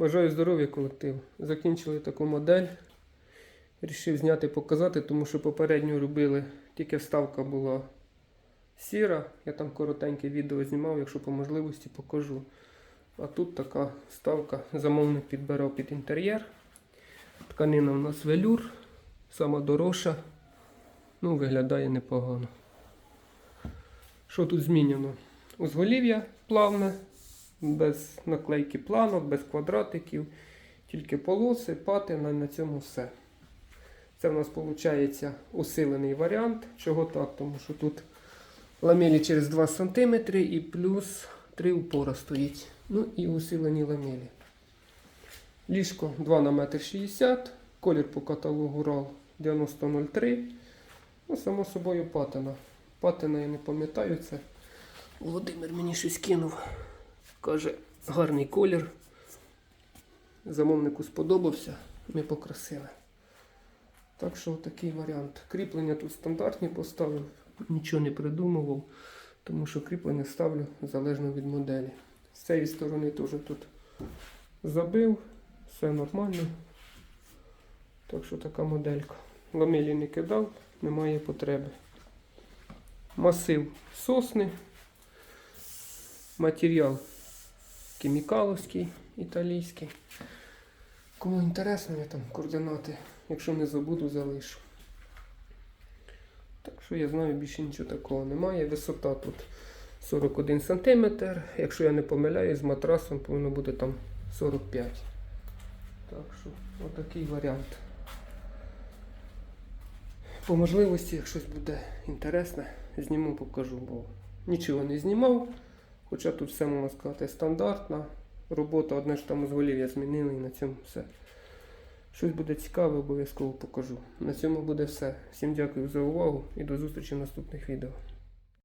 Бажаю здоров'я колектив. Закінчили таку модель. Рішив зняти показати, тому що попередньо робили, тільки вставка була сіра. Я там коротеньке відео знімав, якщо по можливості покажу. А тут така вставка. Замовник підбирав під інтер'єр. Тканина у нас велюр, сама дорожча. Ну, виглядає непогано. Що тут змінено? Узголів'я плавне, без наклейки планок, без квадратиків, тільки полоси, патина, і на цьому все. Це в нас виходить усилений варіант. Чого так? Тому що тут ламелі через 2 см і плюс 3 упора стоїть. Ну і усилені ламелі. Ліжко 2 на 1,60 м, колір по каталогу RAL 9003. Ну, само собою патина. Патина я не пам'ятаю це. Володимир мені щось кинув. Каже, гарний колір. Замовнику сподобався, ми покрасили. Так що такий варіант. Кріплення тут стандартні поставив, нічого не придумував, тому що кріплення ставлю залежно від моделі. З цієї сторони теж тут забив, все нормально. Так що така моделька. Ламелі не кидав, немає потреби. Масив сосни. Матеріал хімікаловський, італійський. Кому інтересно, я там координати, якщо не забуду, залишу. Так що я знаю, більше нічого такого немає. Висота тут 41 см. Якщо я не помиляюсь, з матрасом повинно бути там 45 Так що, отакий варіант. По можливості, якщо щось буде інтересне, зніму, покажу, бо нічого не знімав. Хоча тут все можна сказати стандартна. Робота одне ж там з я змінив і на цьому все. Щось буде цікаве, обов'язково покажу. На цьому буде все. Всім дякую за увагу і до зустрічі в наступних відео.